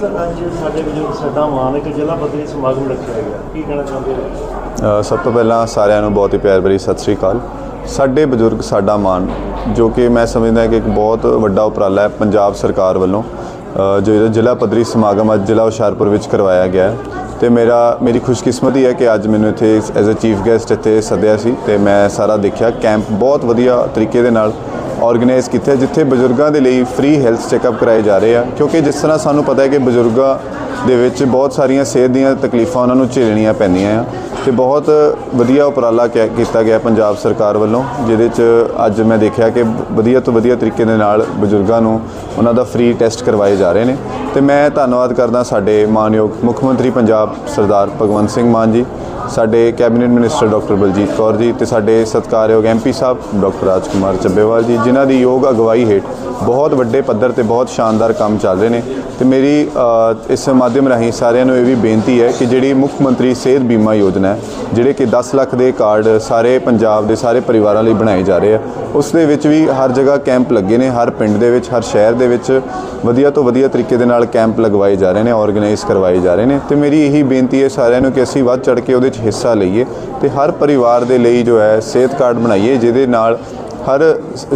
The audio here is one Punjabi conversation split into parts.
ਸਰ ਅੱਜ ਸਾਡੇ ਬਜ਼ੁਰਗ ਸਾਡਾ ਮਾਨ ਇੱਕ ਜ਼ਿਲ੍ਹਾ ਪੱਧਰੀ ਸਮਾਗਮ ਰੱਖਿਆ ਗਿਆ। ਕੀ ਕਹਿਣਾ ਚਾਹੁੰਦੇ ਹੋ? ਸਭ ਤੋਂ ਪਹਿਲਾਂ ਸਾਰਿਆਂ ਨੂੰ ਬਹੁਤ ਹੀ ਪਿਆਰ ਭਰੀ ਸਤਿ ਸ੍ਰੀ ਅਕਾਲ। ਸਾਡੇ ਬਜ਼ੁਰਗ ਸਾਡਾ ਮਾਨ ਜੋ ਕਿ ਮੈਂ ਸਮਝਦਾ ਕਿ ਇੱਕ ਬਹੁਤ ਵੱਡਾ ਉਪਰਾਲਾ ਹੈ ਪੰਜਾਬ ਸਰਕਾਰ ਵੱਲੋਂ। ਅ, ਜੋ ਜ਼ਿਲ੍ਹਾ ਪੱਧਰੀ ਸਮਾਗਮ ਅੱਜ ਜ਼ਿਲ੍ਹਾ ਹੁਸ਼ਿਆਰਪੁਰ ਵਿੱਚ ਕਰਵਾਇਆ ਗਿਆ ਹੈ। ਤੇ ਮੇਰਾ ਮੇਰੀ ਖੁਸ਼ਕਿਸਮਤੀ ਹੈ ਕਿ ਅੱਜ ਮੈਨੂੰ ਇੱਥੇ ਐਜ਼ ਅ ਚੀਫ ਗੈਸਟ ਇੱਥੇ ਸੱਦਿਆ ਸੀ ਤੇ ਮੈਂ ਸਾਰਾ ਦੇਖਿਆ। ਕੈਂਪ ਬਹੁਤ ਵਧੀਆ ਤਰੀਕੇ ਦੇ ਨਾਲ ਆਰਗੇਨਾਈਜ਼ ਕੀਤਾ, ਜਿੱਥੇ ਬਜ਼ੁਰਗਾਂ ਦੇ ਲਈ ਫ੍ਰੀ ਹੈਲਥ ਚੈੱਕਅਪ ਕਰਾਏ ਜਾ ਰਹੇ ਆ। ਕਿਉਂਕਿ ਜਿਸ ਤਰ੍ਹਾਂ ਸਾਨੂੰ ਪਤਾ ਹੈ ਕਿ ਬਜ਼ੁਰਗਾਂ ਦੇ ਵਿੱਚ ਬਹੁਤ ਸਾਰੀਆਂ ਸਿਹਤ ਦੀਆਂ ਤਕਲੀਫਾਂ ਉਹਨਾਂ ਨੂੰ ਝੇਲਣੀਆਂ ਪੈਂਦੀਆਂ ਆ। ਤੇ ਬਹੁਤ ਵਧੀਆ ਉਪਰਾਲਾ ਕਿਆ- ਕੀਤਾ ਗਿਆ ਪੰਜਾਬ ਸਰਕਾਰ ਵੱਲੋਂ, ਜਿਹਦੇ 'ਚ ਅੱਜ ਮੈਂ ਦੇਖਿਆ ਕਿ ਵਧੀਆ ਤੋਂ ਵਧੀਆ ਤਰੀਕੇ ਦੇ ਨਾਲ ਬਜ਼ੁਰਗਾਂ ਨੂੰ ਉਹਨਾਂ ਦਾ ਫ੍ਰੀ ਟੈਸਟ ਕਰਵਾਏ ਜਾ ਰਹੇ ਨੇ। ਤੇ ਮੈਂ ਧੰਨਵਾਦ ਕਰਦਾ ਸਾਡੇ ਮਾਨਯੋਗ ਮੁੱਖ ਮੰਤਰੀ ਪੰਜਾਬ ਸਰਦਾਰ ਭਗਵੰਤ ਸਿੰਘ ਮਾਨ ਜੀ, ਸਾਡੇ cabinet minister doctor Baljit Kaur ji ਤੇ ਸਾਡੇ ਸਤਿਕਾਰਯੋਗ ਐਮਪੀ ਸਾਹਿਬ ਡਾਕਟਰ ਰਾਜਕੁਮਾਰ ਚੱਬੇਵਾਲ ਜੀ, ਜਿਨ੍ਹਾਂ ਦੀ ਯੋਗ ਅਗਵਾਈ ਹੇਠ ਬਹੁਤ ਵੱਡੇ ਪੱਧਰ ਤੇ ਬਹੁਤ ਸ਼ਾਨਦਾਰ ਕੰਮ ਚੱਲ ਰਹੇ ਨੇ। ਤੇ ਮੇਰੀ ਇਸ ਮਾਧਿਅਮ ਰਾਹੀਂ ਸਾਰਿਆਂ ਨੂੰ ਇਹ ਵੀ ਬੇਨਤੀ ਹੈ ਕਿ ਜਿਹੜੀ ਮੁੱਖ ਮੰਤਰੀ ਸਿਹਤ ਬੀਮਾ ਯੋਜਨਾ ਹੈ, ਜਿਹੜੇ ਕਿ 10 ਲੱਖ ਦੇ ਕਾਰਡ ਸਾਰੇ ਪੰਜਾਬ ਦੇ ਸਾਰੇ ਪਰਿਵਾਰਾਂ ਲਈ ਬਣਾਏ ਜਾ ਰਹੇ ਆ, ਉਸ ਦੇ ਵਿੱਚ ਵੀ ਹਰ ਜਗ੍ਹਾ ਕੈਂਪ ਲੱਗੇ ਨੇ, ਹਰ ਪਿੰਡ ਦੇ ਵਿੱਚ, ਹਰ ਸ਼ਹਿਰ ਦੇ ਵਿੱਚ ਵਧੀਆ ਤੋਂ ਵਧੀਆ ਤਰੀਕੇ ਦੇ ਨਾਲ ਕੈਂਪ ਲਗਵਾਏ ਜਾ ਰਹੇ ਨੇ ਆਰਗੇਨਾਈਜ਼ ਕਰਵਾਏ ਜਾ ਰਹੇ ਨੇ ਤੇ ਮੇਰੀ ਇਹੀ ਬੇਨਤੀ ਹੈ ਸਾਰਿਆਂ ਨੂੰ ਕਿ ਅਸੀਂ ਵੱਧ ਚੜ ਕੇ ਉਹਦੇ 'ਚ ਹਿੱਸਾ ਲਈਏ ਤੇ ਹਰ ਪਰਿਵਾਰ ਦੇ ਲਈ ਜੋ ਹੈ ਸਿਹਤ ਕਾਰਡ ਬਣਾਈਏ, ਜਿਹਦੇ ਨਾਲ ਹਰ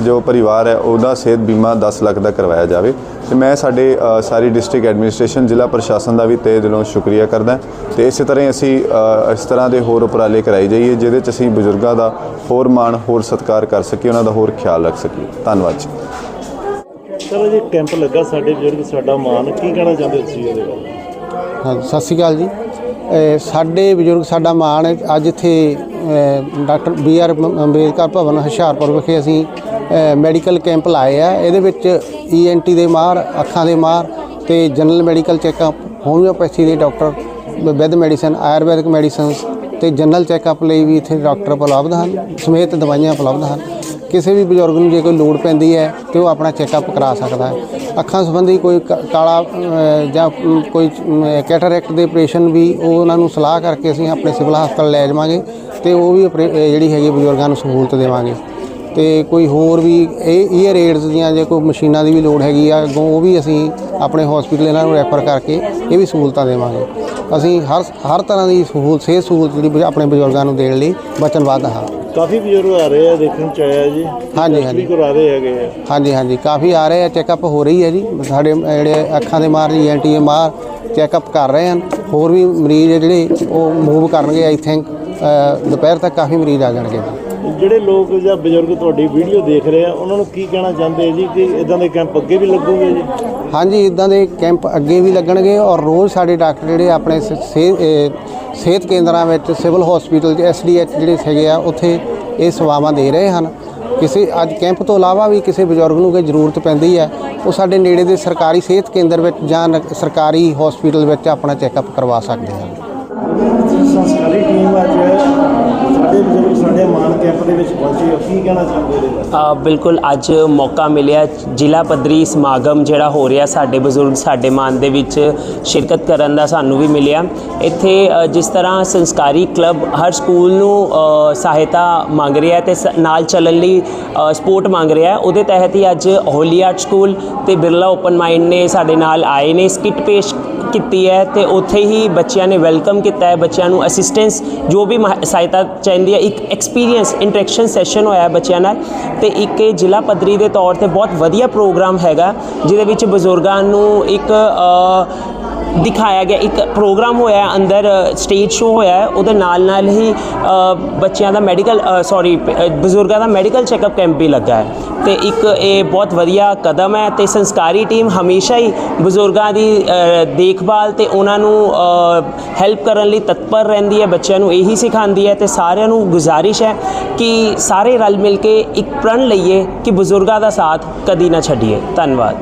ਜੋ ਪਰਿਵਾਰ ਹੈ, ਉਹਦਾ ਸਿਹਤ ਬੀਮਾ 10 ਲੱਖ ਦਾ ਕਰਵਾਇਆ ਜਾਵੇ। ਤੇ ਮੈਂ ਸਾਡੇ ਸਾਰੀ ਡਿਸਟ੍ਰਿਕਟ ਐਡਮਿਨਿਸਟ੍ਰੇਸ਼ਨ, ਜ਼ਿਲ੍ਹਾ ਪ੍ਰਸ਼ਾਸਨ ਦਾ ਵੀ ਤਹਿ ਦਿਲੋਂ ਸ਼ੁਕਰੀਆ ਕਰਦਾ। ਤੇ ਇਸੇ ਤਰ੍ਹਾਂ ਹੀ ਅਸੀਂ ਇਸ ਤਰ੍ਹਾਂ ਦੇ ਹੋਰ ਉਪਰਾਲੇ ਕਰਾਈ ਜਾਈਏ, ਜਿਹਦੇ 'ਚ ਅਸੀਂ ਬਜ਼ੁਰਗਾਂ ਦਾ ਹੋਰ ਮਾਣ, ਹੋਰ ਸਤਿਕਾਰ ਕਰ ਸਕੀਏ, ਉਹਨਾਂ ਦਾ ਹੋਰ ਖਿਆਲ ਰੱਖ ਸਕੀਏ। ਧੰਨਵਾਦ ਜੀ। ਚਲੋ ਜੀ ਕੈਂਪ ਲੱਗਾ ਸਾਡੇ ਬਜ਼ੁਰਗ ਸਾਡਾ ਮਾਣ, ਕੀ ਕਹਿਣਾ ਚਾਹੁੰਦੇ ਹੋ ਤੁਸੀਂ ਇਹਦੇ ਬਾਰੇ? ਹਾਂ, ਸਤਿ ਸ਼੍ਰੀ ਅਕਾਲ ਜੀ। ਅਹ ਸਾਡੇ ਬਜ਼ੁਰਗ, ਸਾਡਾ ਮਾਣ ਹੈ, ਅੱਜ ਇੱਥੇ doctor B R Ambedkar Bhawan Hoshiarpur ਵਿਖੇ ਅਸੀਂ ਮੈਡੀਕਲ ਕੈਂਪ ਲਾਏ ਆ। ਇਹਦੇ ਵਿੱਚ ਈਐਨਟੀ ਦੇ ਮਾਹਰ ਅੱਖਾਂ ਦੇ ਮਾਹਰ ਤੇ ਜਨਰਲ ਮੈਡੀਕਲ ਚੈੱਕਅਪ, ਹੋਮਿਓਪੈਥੀ ਦੇ doctor, with medicine, ayurvedic medicines ਤੇ ਜਨਰਲ ਚੈੱਕਅਪ ਲਈ ਵੀ ਇੱਥੇ ਡਾਕਟਰ ਉਪਲਬਧ ਹਨ, ਸਮੇਤ ਦਵਾਈਆਂ ਉਪਲਬਧ ਹਨ। ਕਿਸੇ ਵੀ ਬਜ਼ੁਰਗ ਨੂੰ ਜੇ ਕੋਈ ਲੋੜ ਪੈਂਦੀ ਹੈ ਤੇ ਉਹ ਆਪਣਾ ਚੈੱਕਅਪ ਕਰਾ ਸਕਦਾ ਹੈ। ਅੱਖਾਂ ਸੰਬੰਧੀ ਕੋਈ ਕ- ਕਾਲਾ ਅ, ਜਾਂ ਅਮ, ਕੋਈ ਕੈਟਰੈਕਟ ਦੇ ਆਪਰੇਸ਼ਨ ਵੀ ਉਹ ਉਹਨਾਂ ਨੂੰ ਸਲਾਹ ਕਰਕੇ ਅਸੀਂ ਆਪਣੇ ਸਿਵਲ ਹਸਪਤਾਲ ਲੈ ਜਾਵਾਂਗੇ ਤੇ ਉਹ ਵੀ ਆਪਰੇ- ਅ, ਜਿਹੜੀ ਹੈਗੀ ਬਜ਼ੁਰਗਾਂ ਨੂੰ ਸਹੂਲਤ ਦੇਵਾਂਗੇ। ਤੇ ਕੋਈ ਹੋਰ ਵੀ ਇਹ ਈਅਰ ਏਡਸ ਦੀਆਂ ਜੇ ਕੋਈ ਮਸ਼ੀਨਾਂ ਦੀ ਵੀ ਲੋੜ ਹੈਗੀ ਆ ਅੱਗੋਂ ਉਹ ਵੀ ਅਸੀਂ ਆਪਣੇ ਹਸਪੀਟਲ ਇਹਨਾਂ ਨੂੰ ਰੈਫਰ ਕਰਕੇ ਇਹ ਵੀ ਸਹੂਲਤਾਂ ਦੇਵਾਂਗੇ। ਅਸੀਂ ਹਰ ਹਰ ਤਰ੍ਹਾਂ ਦੀ ਸਹੂਲਤ ਸਿਹਤ ਸਹੂਲਤ ਜਿਹੜੀ ਆਪਣੇ ਬਜ਼ੁਰਗਾਂ ਨੂੰ ਦੇਣ ਲਈ ਵਚਨਬੱਧ ਹਾਂ। ਕਾਫੀ ਬਜ਼ੁਰਗ ਆ ਰਹੇ ਆ ਦੇਖਣ ਚ ਆਇਆ ਜੀ। ਹਾਂਜੀ, ਹਾਂਜੀ। ਕਰਾ ਰਹੇ ਹੈਗੇ ਆ। ਹਾਂਜੀ ਹਾਂਜੀ। ਕਾਫੀ ਆ ਰਹੇ ਆ ਚੈੱਕਅਪ ਹੋ ਰਹੀ ਹੈ ਜੀ। ਸਾਡੇ ਜਿਹੜੇ ਅੱਖਾਂ ਦੇ ਮਾਰ ਜੀ ਐਨਟੀ ਮਾਰ ਚੈੱਕਅਪ ਕਰ ਰਹੇ ਹਨ। ਹੋਰ ਵੀ ਮਰੀਜ਼ ਜਿਹੜੇ ਉਹ ਮੂਵ ਕਰਨਗੇ ਆਈ ਥਿੰਕ ਦੁਪਹਿਰ ਤੱਕ ਕਾਫੀ ਮਰੀਜ਼ ਆ ਜਾਣਗੇ। ਜਿਹੜੇ ਲੋਕ ਜਾਂ ਬਜ਼ੁਰਗ ਤੁਹਾਡੀ ਵੀਡੀਓ ਦੇਖ ਰਹੇ ਆ, ਉਹਨਾਂ ਨੂੰ ਕੀ ਕਹਿਣਾ ਚਾਹੁੰਦੇ ਜੀ ਕਿ ਇਦਾਂ ਦੇ ਕੈਂਪ ਅੱਗੇ ਵੀ ਲੱਗੂਗੇ ਜੀ? ਹਾਂਜੀ ਇਦਾਂ ਦੇ ਕੈਂਪ ਅੱਗੇ ਵੀ ਲੱਗਣਗੇ ਔਰ ਰੋਜ਼ ਸਾਡੇ ਡਾਕਟਰ ਜਿਹੜੇ ਆਪਣੇ ਸ- ਸਿਹ- ਸਿਹਤ ਕੇਂਦਰਾਂ ਵਿੱਚ ਸਿਵਲ ਹਸਪੀਟਲ ਚ ਐਸਡੀਐਚ ਜਿਹੜੇ ਹੈਗੇ ਆ, ਉੱਥੇ ਇਹ ਸੇਵਾਵਾਂ ਦੇ ਰਹੇ ਹਨ। ਕਿਸੇ, ਅੱਜ ਕੈਂਪ ਤੋਂ ਇਲਾਵਾ ਵੀ ਕਿਸੇ ਬਜ਼ੁਰਗ ਨੂੰ ਕੋਈ ਜ਼ਰੂਰਤ ਪੈਂਦੀ ਹੈ, ਉਹ ਸਾਡੇ ਨੇੜੇ ਦੇ ਸਰਕਾਰੀ ਸਿਹਤ ਕੇਂਦਰ ਵਿੱਚ ਜਾਂ ਨ- ਸਰਕਾਰੀ ਹਸਪੀਟਲ ਵਿੱਚ ਆਪਣਾ ਚੈੱਕਅਪ ਕਰਵਾ ਸਕਦੇ ਹਨ ਸੰਸਕਾਰੀ ਟੀਮ ਅੱਜ ਸਾਡੇ ਬਜ਼ੁਰਗ ਸਾਡੇ ਮਾਨ ਕੈਂਪ ਦੇ ਵਿੱਚ ਪਹੁੰਚੀ ਹੋ ਕੀ ਕਹਿਣਾ ਚਾਹੁੰਦੇ ਇਹਦੇ ਬਾਰੇ ਅ, ਬਿਲਕੁਲ ਅੱਜ ਮੌਕਾ ਮਿਲਿਆ। ਜ਼ਿਲ੍ਹਾ ਪੱਧਰੀ ਸਮਾਗਮ ਜਿਹੜਾ ਹੋ ਰਿਹਾ ਸਾਡੇ ਬਜ਼ੁਰਗ, ਸਾਡੇ ਮਾਨ ਦੇ ਵਿੱਚ ਸ਼ਿਰਕਤ ਕਰਨ ਦਾ ਸਾਨੂੰ ਵੀ ਮਿਲਿਆ। ਇੱਥੇ ਜਿਸ ਤਰ੍ਹਾਂ ਸੰਸਕਾਰੀ ਕਲੱਬ ਹਰ ਸਕੂਲ ਨੂੰ ਸਹਾਇਤਾ ਮੰਗ ਰਿਹਾ ਹੈ ਤੇ ਸ- ਨਾਲ ਚੱਲਣ ਲਈ ਸਪੋਰਟ ਮੰਗ ਰਿਹਾ ਉਹਦੇ ਤਹਿਤ ਹੀ ਅੱਜ ਹੋਲੀ ਆਰਟ ਸਕੂਲ ਤੇ ਬਿਰਲਾ ਓਪਨ ਮਾਈਂਡ ਨੇ ਸਾਡੇ ਨਾਲ ਆਏ ਨੇ। ਸਕਿੱਟ ਪੇਸ਼ ਕੀਤੀ ਹੈ ਤੇ ਉੱਥੇ ਹੀ ਬੱਚਿਆਂ ਨੇ ਵੈਲਕਮ ਕੀਤਾ ਹੈ, ਬੱਚਿਆਂ ਨੂੰ ਅਸਿਸਟੈਂਸ ਜੋ ਵੀ ਮਹ- ਸਹਾਇਤਾ ਚਾਹੀਦੀ ਹੈ, ਇੱਕ ਐਕਸਪੀਰੀਅੰਸ ਇੰਟਰੈਕਸ਼ਨ ਸੈਸ਼ਨ ਹੋਇਆ ਬੱਚਿਆਂ ਨਾਲ ਤੇ ਇੱਕ ਜ਼ਿਲ੍ਹਾ ਪੱਧਰੀ ਦੇ ਤੌਰ ਤੇ ਬਹੁਤ ਵਧੀਆ ਪ੍ਰੋਗਰਾਮ ਹੈਗਾ, ਜਿਹਦੇ ਵਿੱਚ ਬਜ਼ੁਰਗਾਂ ਨੂੰ ਇੱਕ ਦਿਖਾਇਆ ਗਿਆ। ਇੱਕ ਪ੍ਰੋਗਰਾਮ ਹੋਇਆ ਅੰਦਰ ਸਟੇਜ ਸ਼ੋ ਹੋਇਆ। ਉਹਦੇ ਨਾਲ ਨਾਲ ਹੀ ਬੱਚਿਆਂ ਦਾ ਮੈਡੀਕਲ ਸੌਰੀ ਬਜ਼ੁਰਗਾਂ ਦਾ ਮੈਡੀਕਲ ਚੈੱਕਅਪ ਕੈਂਪ ਵੀ ਲੱਗਾ ਹੈ। ਤੇ ਇੱਕ ਇਹ ਬਹੁਤ ਵਧੀਆ ਕਦਮ ਹੈ ਤੇ ਸੰਸਕਾਰੀ ਟੀਮ ਹਮੇਸ਼ਾ ਹੀ ਬਜ਼ੁਰਗਾਂ ਦੀ ਦੇਖਭਾਲ ਤੇ ਉਹਨਾਂ ਨੂੰ ਹੈਲਪ ਕਰਨ ਲਈ ਤਤਪਰ ਰਹਿੰਦੀ ਹੈ। ਬੱਚਿਆਂ ਨੂੰ ਇਹੀ ਸਿਖਾਉਂਦੀ ਹੈ ਤੇ ਸਾਰਿਆਂ ਨੂੰ ਗੁਜ਼ਾਰਿਸ਼ ਹੈ ਕਿ ਸਾਰੇ ਰਲ ਮਿਲ ਕੇ ਇੱਕ ਪ੍ਰਣ ਲਈਏ ਕਿ ਬਜ਼ੁਰਗਾਂ ਦਾ ਸਾਥ ਕਦੀ ਨਾ ਛੱਡੀਏ। ਧੰਨਵਾਦ।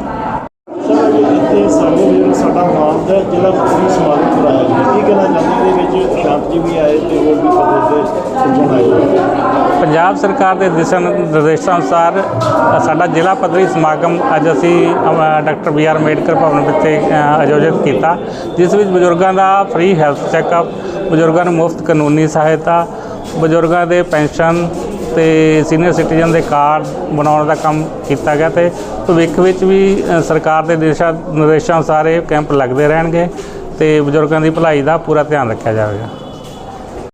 ਸਰ ਇੱਥੇ ਸਾਡੇ ਬਜ਼ੁਰਗ ਸਾਡਾ ਮਾਨ ਦਾ ਜ਼ਿਲ੍ਹਾ ਪੱਧਰੀ ਸਮਾਗਮ ਕਰਾਇਆ ਗਿਆ, ਕੀ ਕਹਿਣਾ ਚਾਹੁੰਦੇ ਇਹਦੇ ਵਿੱਚ ਸ਼ਾਂਤ ਜੀ ਵੀ ਆਏ ਤੇ ਹੋਰ ਵੀ ਪੱਧਰ ਤੇ ਸਮਝਣ ਆਏ ਪੰਜਾਬ ਸਰਕਾਰ ਦੇ ਦਿਸ਼ਾ ਨਿਰਦੇਸ਼ਾਂ ਅਨੁਸਾਰ ਸਾਡਾ ਜ਼ਿਲ੍ਹਾ ਪੱਧਰੀ ਸਮਾਗਮ ਅੱਜ ਅਸੀਂ doctor B R Ambedkar Bhawan ਵਿਖੇ ਆਯੋਜਿਤ ਕੀਤਾ, ਜਿਸ ਵਿੱਚ ਬਜ਼ੁਰਗਾਂ ਦਾ ਫ੍ਰੀ ਹੈਲਥ ਚੈੱਕਅਪ ਬਜ਼ੁਰਗਾਂ ਨੂੰ ਮੁਫਤ ਕਾਨੂੰਨੀ ਸਹਾਇਤਾ, ਬਜ਼ੁਰਗਾਂ ਦੇ ਪੈਨਸ਼ਨ ਤੇ ਸੀਨੀਅਰ ਸਿਟੀਜ਼ਨ ਦੇ ਕਾਰਡ ਬਣਾਉਣ ਦਾ ਕੰਮ ਕੀਤਾ ਗਿਆ ਤੇ ਭਵਿੱਖ ਵਿੱਚ ਵੀ ਸਰਕਾਰ ਦੇ ਦਿਸ਼ਾ ਨਿਰਦੇਸ਼ਾਂ ਸਾਰੇ ਕੈਂਪ ਲੱਗਦੇ ਰਹਿਣਗੇ ਤੇ ਬਜ਼ੁਰਗਾਂ ਦੀ ਭਲਾਈ ਦਾ ਪੂਰਾ ਧਿਆਨ ਰੱਖਿਆ ਜਾਵੇਗਾ।